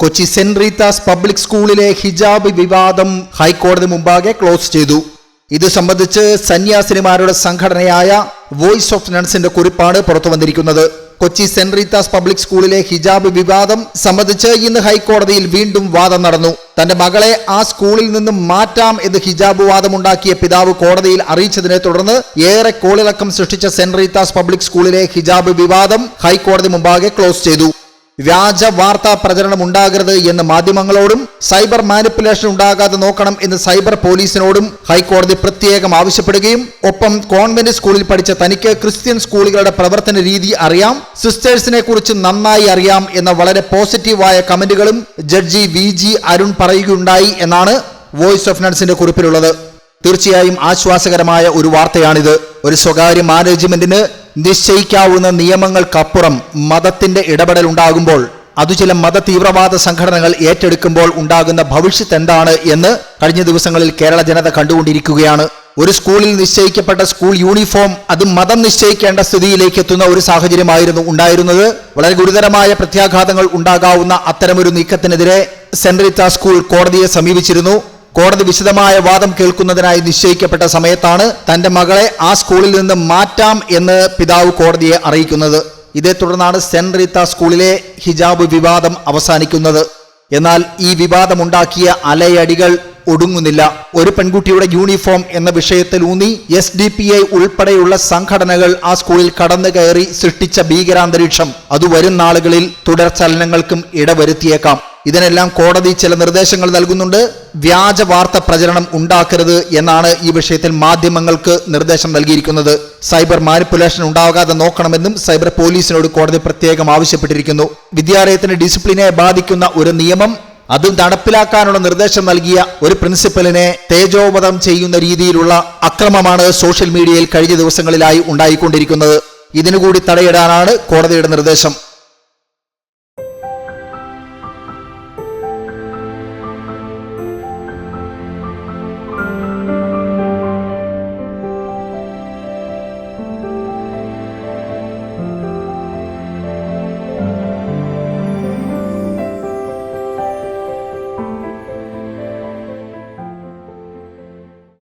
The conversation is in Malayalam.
കൊച്ചി സെന്റ് റീത്താസ് പബ്ലിക് സ്കൂളിലെ ഹിജാബ് വിവാദം ഹൈക്കോടതി മുമ്പാകെ ക്ലോസ് ചെയ്തു. ഇത് സംബന്ധിച്ച് സന്യാസിനിമാരുടെ സംഘടനയായ വോയിസ് ഓഫ് നൺസിന്റെ കുറിപ്പാണ് പുറത്തു വന്നിരിക്കുന്നത്. കൊച്ചി സെന്റ് റീത്താസ് പബ്ലിക് സ്കൂളിലെ ഹിജാബ് വിവാദം സംബന്ധിച്ച് ഇന്ന് ഹൈക്കോടതിയിൽ വീണ്ടും വാദം നടന്നു. തന്റെ മകളെ ആ സ്കൂളിൽ നിന്നും മാറ്റാം എന്ന് ഹിജാബ് വാദമുണ്ടാക്കിയ പിതാവ് കോടതിയിൽ അറിയിച്ചതിനെ തുടർന്ന് ഏറെ കോളിളക്കം സൃഷ്ടിച്ച സെന്റ് റീത്താസ് പബ്ലിക് സ്കൂളിലെ ഹിജാബ് വിവാദം ഹൈക്കോടതി മുമ്പാകെ ക്ലോസ് ചെയ്തു. വ്യാജ വാർത്താ പ്രചരണം ഉണ്ടാകരുത് എന്ന് മാധ്യമങ്ങളോടും സൈബർ മാനിപ്പുലേഷൻ ഉണ്ടാകാതെ നോക്കണം എന്ന് സൈബർ പോലീസിനോടും ഹൈക്കോടതി പ്രത്യേകം ആവശ്യപ്പെടുകയും ഒപ്പം കോൺവെന്റ് സ്കൂളിൽ പഠിച്ച തനിക്ക് ക്രിസ്ത്യൻ സ്കൂളുകളുടെ പ്രവർത്തന രീതി അറിയാം സിസ്റ്റേഴ്സിനെ കുറിച്ച് നന്നായി അറിയാം എന്ന വളരെ പോസിറ്റീവായ കമന്റുകളും ജഡ്ജി വി ജി അരുൺ പറയുകയുണ്ടായി എന്നാണ് വോയിസ് ഓഫ് നട്സിന്റെ കുറിപ്പിലുള്ളത്. തീർച്ചയായും ആശ്വാസകരമായ ഒരു വാർത്തയാണിത്. ഒരു സ്വകാര്യ മാനേജ്മെന്റിന് നിശ്ചയിക്കാവുന്ന നിയമങ്ങൾക്കപ്പുറം മതത്തിന്റെ ഇടപെടൽ ഉണ്ടാകുമ്പോൾ അത് ചില മത തീവ്രവാദ സംഘടനകൾ ഏറ്റെടുക്കുമ്പോൾ ഉണ്ടാകുന്ന ഭവിഷ്യത്ത് എന്താണ് എന്ന് കഴിഞ്ഞ ദിവസങ്ങളിൽ കേരള ജനത കണ്ടുകൊണ്ടിരിക്കുകയാണ്. ഒരു സ്കൂളിൽ നിശ്ചയിക്കപ്പെട്ട സ്കൂൾ യൂണിഫോം അത് മതം നിശ്ചയിക്കേണ്ട സ്ഥിതിയിലേക്ക് എത്തുന്ന ഒരു സാഹചര്യമായിരുന്നു ഉണ്ടായിരുന്നത്. വളരെ ഗുരുതരമായ പ്രത്യാഘാതങ്ങൾ ഉണ്ടാകാവുന്ന അത്തരമൊരു നീക്കത്തിനെതിരെ സെൻട്രിത്ത സ്കൂൾ കോടതിയെ സമീപിച്ചിരുന്നു. കോടതി വിശദമായ വാദം കേൾക്കുന്നതിനായി നിശ്ചയിക്കപ്പെട്ട സമയത്താണ് തന്റെ മകളെ ആ സ്കൂളിൽ നിന്ന് മാറ്റാം എന്ന് പിതാവ് കോടതിയെ അറിയിക്കുന്നത്. ഇതേ തുടർന്നാണ് സെന്റ് റീത്ത സ്കൂളിലെ ഹിജാബ് വിവാദം അവസാനിക്കുന്നത്. എന്നാൽ ഈ വിവാദമുണ്ടാക്കിയ അലയടികൾ ഒടുങ്ങുന്നില്ല. ഒരു പെൺകുട്ടിയുടെ യൂണിഫോം എന്ന വിഷയത്തിൽ ഊന്നി എസ് ഡി പി ഐ ഉൾപ്പെടെയുള്ള സംഘടനകൾ ആ സ്കൂളിൽ കടന്നു കയറി സൃഷ്ടിച്ച ഭീകരാന്തരീക്ഷം. അത് വരും നാളുകളിൽ തുടർ ചലനങ്ങൾക്കും ഇടവരുത്തിയേക്കാം. ഇതിനെല്ലാം കോടതി ചില നിർദ്ദേശങ്ങൾ നൽകുന്നുണ്ട്. വ്യാജ വാർത്ത പ്രചരണം ഉണ്ടാക്കരുത് എന്നാണ് ഈ വിഷയത്തിൽ മാധ്യമങ്ങൾക്ക് നിർദ്ദേശം നൽകിയിരിക്കുന്നത്. സൈബർ മാനിപ്പുലേഷൻ ഉണ്ടാകാതെ നോക്കണമെന്നും സൈബർ പോലീസിനോട് കോടതി പ്രത്യേകം ആവശ്യപ്പെട്ടിരിക്കുന്നു. വിദ്യാലയത്തിന് ഡിസിപ്ലിനെ ബാധിക്കുന്ന ഒരു നിയമം അത് നടപ്പിലാക്കാനുള്ള നിർദ്ദേശം നൽകിയ ഒരു പ്രിൻസിപ്പലിനെ തേജോവധം ചെയ്യുന്ന രീതിയിലുള്ള അക്രമമാണ് സോഷ്യൽ മീഡിയയിൽ കഴിഞ്ഞ ദിവസങ്ങളിലായി ഉണ്ടായിക്കൊണ്ടിരിക്കുന്നത്. ഇതിനുകൂടി തടയിടാനാണ് കോടതിയുടെ നിർദ്ദേശം.